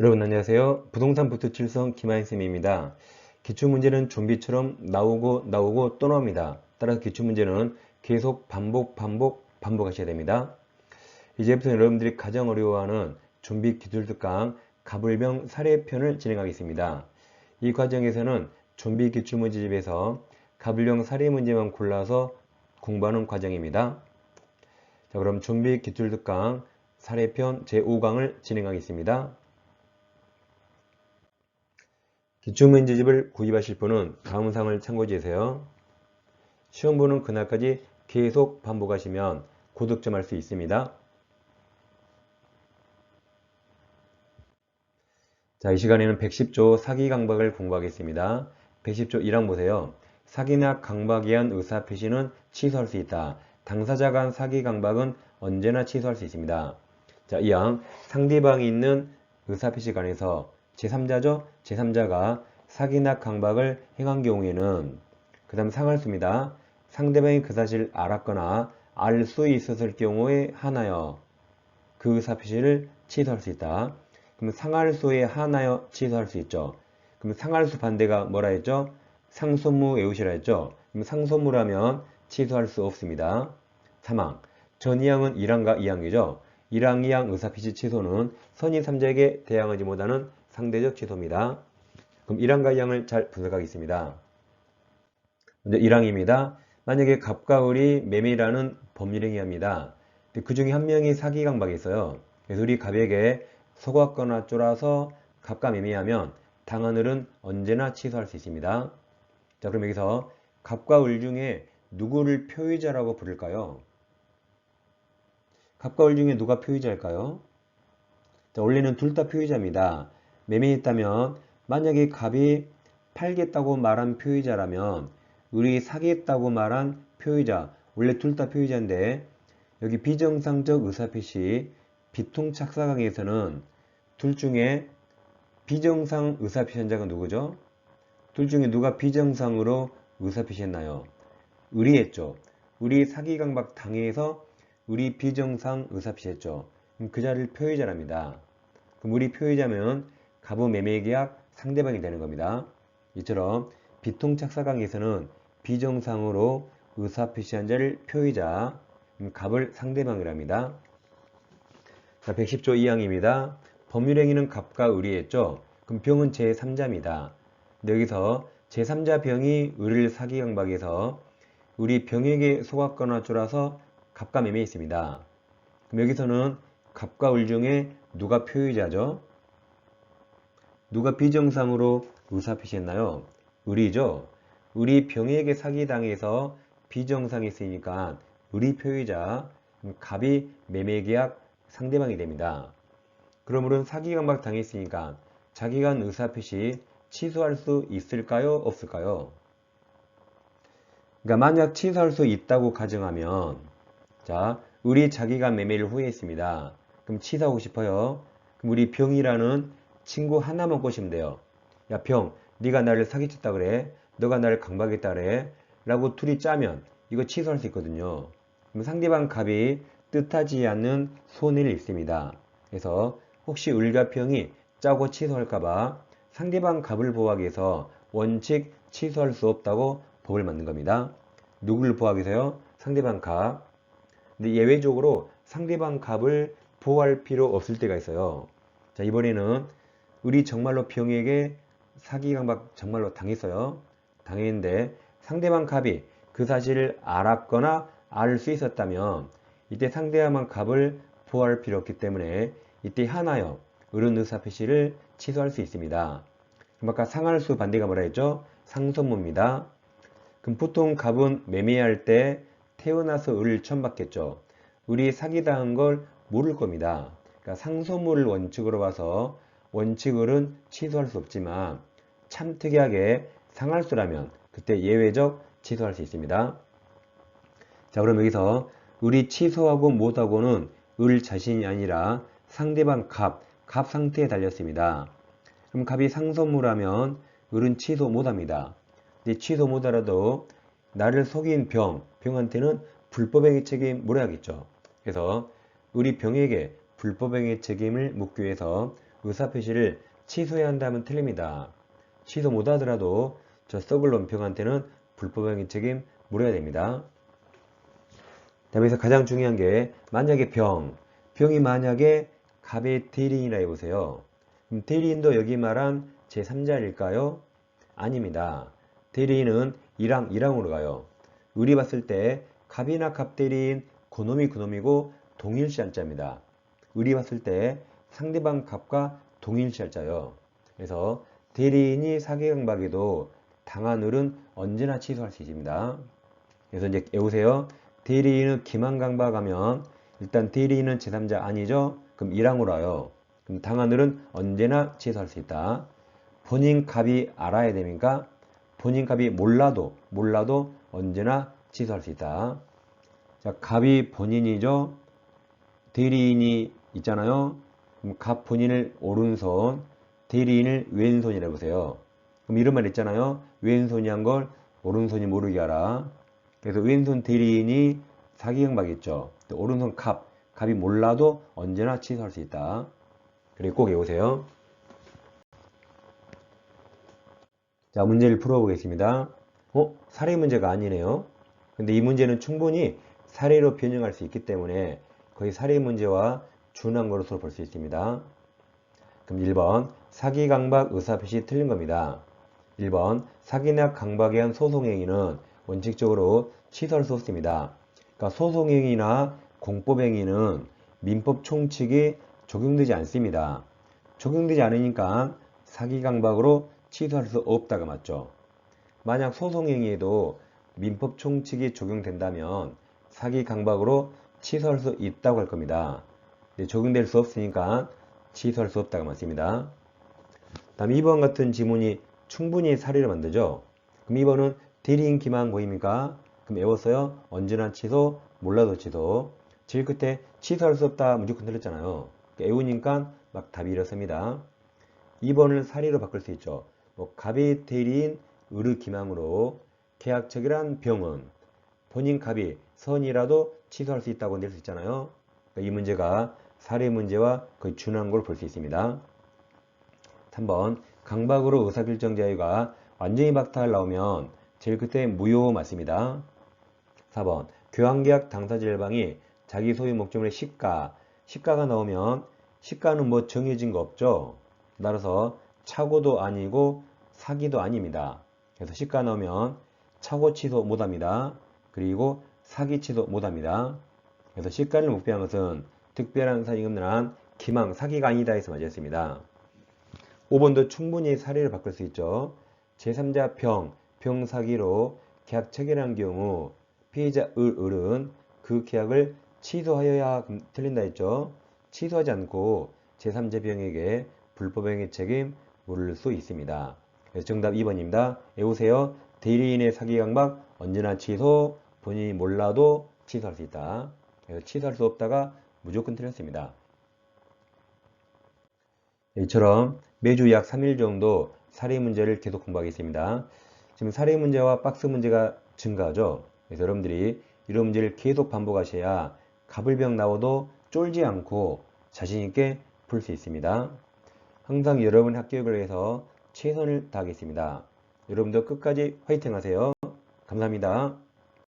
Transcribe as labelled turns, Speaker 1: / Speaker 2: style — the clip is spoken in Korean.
Speaker 1: 여러분 안녕하세요. 부동산 부투칠성 김하인쌤입니다. 기출문제는 좀비처럼 나오고 나오고 또 나옵니다. 따라서 기출문제는 계속 반복 반복 반복하셔야 됩니다. 이제부터 여러분들이 가장 어려워하는 좀비 기출특강 가불병 사례편을 진행하겠습니다. 이 과정에서는 좀비 기출문제집에서 가불병 사례 문제만 골라서 공부하는 과정입니다. 자 그럼 좀비 기출특강 사례편 제5강을 진행하겠습니다. 기출문제집을 구입하실 분은 다음 상을 참고해주세요. 시험 보는 그날까지 계속 반복하시면 고득점할 수 있습니다. 자, 이 시간에는 110조 사기 강박을 공부하겠습니다. 110조 1항 보세요. 사기나 강박에 의한 의사 표시는 취소할 수 있다. 당사자가 한 사기 강박은 언제나 취소할 수 있습니다. 자, 2항 상대방이 있는 의사 표시 관해서 제3자죠. 제3자가 사기나 강박을 행한 경우에는 그 다음 상할수입니다. 상대방이 그 사실을 알았거나 알 수 있었을 경우에 하나여 그 의사표시를 취소할 수 있다. 그럼 상할수에 하나여 취소할 수 있죠. 그럼 상할수 반대가 뭐라 했죠? 상소무 외우시라 했죠. 그럼 상소무라면 취소할 수 없습니다. 3항 전이항은 1항과 2항이죠. 1항, 2항 의사표시 취소는 선의 3자에게 대항하지 못하는 상대적 취소입니다. 그럼 1항과 2항을 잘 분석하겠습니다. 먼저 1항입니다. 만약에 갑과 을이 매매라는 법률행위 합니다. 그 중에 한 명이 사기 강박이 있어요. 그래서 우리 갑에게 속았거나 쫄아서 갑과 매매하면 당한 을은 언제나 취소할 수 있습니다. 자 그럼 여기서 갑과 을 중에 누구를 표의자라고 부를까요? 갑과 을 중에 누가 표의자일까요? 자, 원래는 둘 다 표의자입니다. 매매했다면 만약에 갑이 팔겠다고 말한 표의자라면 을이 사겠다고 말한 표의자 원래 둘 다 표의자인데 여기 비정상적 의사표시 비통착사강에서는 둘 중에 비정상 의사표시한 자가 누구죠? 둘 중에 누가 비정상으로 의사표시했나요? 을이 했죠. 을이 사기강박 당해서 을이 비정상 의사표시했죠. 그 자를 표의자랍니다. 그럼 을이 표의자면 가부 매매 계약 상대방이 되는 겁니다. 이처럼 비통착사강에서는 비정상으로 의사 표시한 자를 표의자, 갑을 상대방이랍니다. 자, 110조 2항입니다. 법률행위는 갑과 을이 했죠. 그럼 병은 제3자입니다. 여기서 제3자 병이 을을 사기 강박해서 을이 병에게 속았거나 쫄아서 갑과 매매했습니다. 그럼 여기서는 갑과 을 중에 누가 표의자죠? 누가 비정상으로 의사표시했나요? 을이죠. 을이 병에게 사기당해서 비정상했으니까 을이 표의자, 갑이 매매계약 상대방이 됩니다. 그러므로 사기강박 당했으니까 자기가 한 의사표시 취소할 수 있을까요? 없을까요? 그러니까 만약 취소할 수 있다고 가정하면 자, 을이 자기가 매매를 후회했습니다. 그럼 취소하고 싶어요. 그럼 우리 병이라는 친구 하나만 꼬시면 돼요. 야 병, 네가 나를 사기쳤다 그래. 너가 나를 강박했다 그래. 라고 둘이 짜면 이거 취소할 수 있거든요. 그럼 상대방 갑이 뜻하지 않는 손해를 입습니다. 그래서 혹시 을과 병이 짜고 취소할까봐 상대방 갑을 보호하기 위해서 원칙 취소할 수 없다고 법을 만든 겁니다. 누구를 보호하기 위해서요? 상대방 갑. 근데 예외적으로 상대방 갑을 보호할 필요 없을 때가 있어요. 자 이번에는 을이 정말로 병에게 사기 강박 정말로 당했어요. 당했는데 상대방 갑이 그 사실을 알았거나 알 수 있었다면 이때 상대방 갑을 보호할 필요 없기 때문에 이때 하나요. 을은 의사표시를 취소할 수 있습니다. 그럼 아까 상할수 반대가 뭐라 했죠? 상선무입니다. 그럼 보통 갑은 매매할 때 태어나서 을을 처음 받겠죠. 을이 사기당한 걸 모를 겁니다. 그러니까 상소물을 원칙으로 봐서 원칙을은 취소할 수 없지만 참 특이하게 상할수라면 그때 예외적 취소할 수 있습니다. 자 그럼 여기서 을이 취소하고 못하고는 을 자신이 아니라 상대방 갑, 갑 상태에 달렸습니다. 그럼 갑이 상소물하면 을은 취소 못합니다. 근데 취소 못하라도 나를 속인 병, 병한테는 불법행위 책임 물어야겠죠. 그래서 을이 병에게 불법행위 책임을 묻기 위해서 의사 표시를 취소해야 한다면 틀립니다. 취소 못하더라도 저 썩을 논평한테는 불법행위 책임 물어야 됩니다. 다음에서 가장 중요한 게 만약에 병, 병이 만약에 갑의 대리인이라 해보세요. 그럼 대리인도 여기 말한 제3자일까요? 아닙니다. 대리인은 1항, 1항으로 가요. 의리 봤을 때 갑이나 갑 대리인 그놈이 그놈이고 동일시 한자입니다. 의리 봤을 때 상대방 갑과 동일시 한자요. 그래서 대리인이 사기강박에도 당한 을은 언제나 취소할 수 있습니다. 그래서 이제 외우세요. 대리인은 기만강박하면 일단 대리인은 제3자 아니죠? 그럼 1항으로 와요. 그럼 당한 을은 언제나 취소할 수 있다. 본인 값이 알아야 됩니까? 본인 값이 몰라도 몰라도 언제나 취소할 수 있다. 자, 값이 본인이죠. 대리인이 있잖아요. 그럼 값 본인을 오른손, 대리인을 왼손이라고 보세요. 그럼 이런 말 있잖아요. 왼손이 한 걸 오른손이 모르게 하라. 그래서 왼손 대리인이 사기형박있죠. 오른손 값, 값이 몰라도 언제나 취소할 수 있다. 그리고 꼭 외우세요. 자, 문제를 풀어보겠습니다. 어? 사례 문제가 아니네요. 근데 이 문제는 충분히 사례로 변형할 수 있기 때문에 거의 사례 문제와 준한 것으로 볼 수 있습니다. 그럼 1번 사기 강박 의사표시 틀린 겁니다. 1번 사기나 강박에 의한 소송행위는 원칙적으로 취소할 수 없습니다. 그러니까 소송행위나 공법행위는 민법 총칙이 적용되지 않습니다. 적용되지 않으니까 사기 강박으로 취소할 수 없다가 맞죠. 만약 소송행위에도 민법 총칙이 적용된다면 사기 강박으로 취소할 수 있다고 할 겁니다. 네, 적용될 수 없으니까 취소할 수 없다가 맞습니다. 다음 2번 같은 지문이 충분히 사례를 만들죠. 그럼 2번은 대리인 기만 보입니까? 그럼 외웠어요? 언제나 취소, 몰라도 취소. 제일 끝에 취소할 수 없다 무조건 틀렸잖아요. 외우니까 막 답이 이렇습니다. 2번을 사례로 바꿀 수 있죠. 뭐 갑이 대리인 의르 기망으로 계약적이란 병은 본인 갑이 선이라도 취소할 수 있다고 낼 수 있잖아요. 그러니까 이 문제가 사례 문제와 거의 준한 걸 볼 수 있습니다. 3번 강박으로 의사결정 자유가 완전히 박탈 나오면 제일 끝에 무효 맞습니다. 4번 교환계약 당사자 일방이 자기 소유 목적물의 시가 시가가 나오면 시가는 뭐 정해진 거 없죠. 따라서 차고도 아니고 사기도 아닙니다. 그래서 시가 나오면 차고 취소 못합니다. 그리고 사기 취소 못합니다. 그래서 시가를 목표한 것은 특별한 한 기망 사기가 아니다 해서 맞았습니다. 5번도 충분히 사례를 바꿀 수 있죠. 제3자 병, 병사기로 계약 체결한 경우 피해자 을, 을은 그 계약을 취소하여야 틀린다 했죠. 취소하지 않고 제3자 병에게 불법행위 책임 물을 수 있습니다. 그래서 정답 2번입니다. 외우세요. 대리인의 사기 강박 언제나 취소, 본인이 몰라도 취소할 수 있다. 취소할 수 없다가 무조건 틀렸습니다. 이처럼 매주 약 3일 정도 사례 문제를 계속 공부하겠습니다. 지금 사례 문제와 박스 문제가 증가하죠. 그래서 여러분들이 이런 문제를 계속 반복하셔야 가불병 나오도 쫄지 않고 자신있게 풀 수 있습니다. 항상 여러분 학교를 위해서 최선을 다하겠습니다. 여러분도 끝까지 화이팅 하세요. 감사합니다.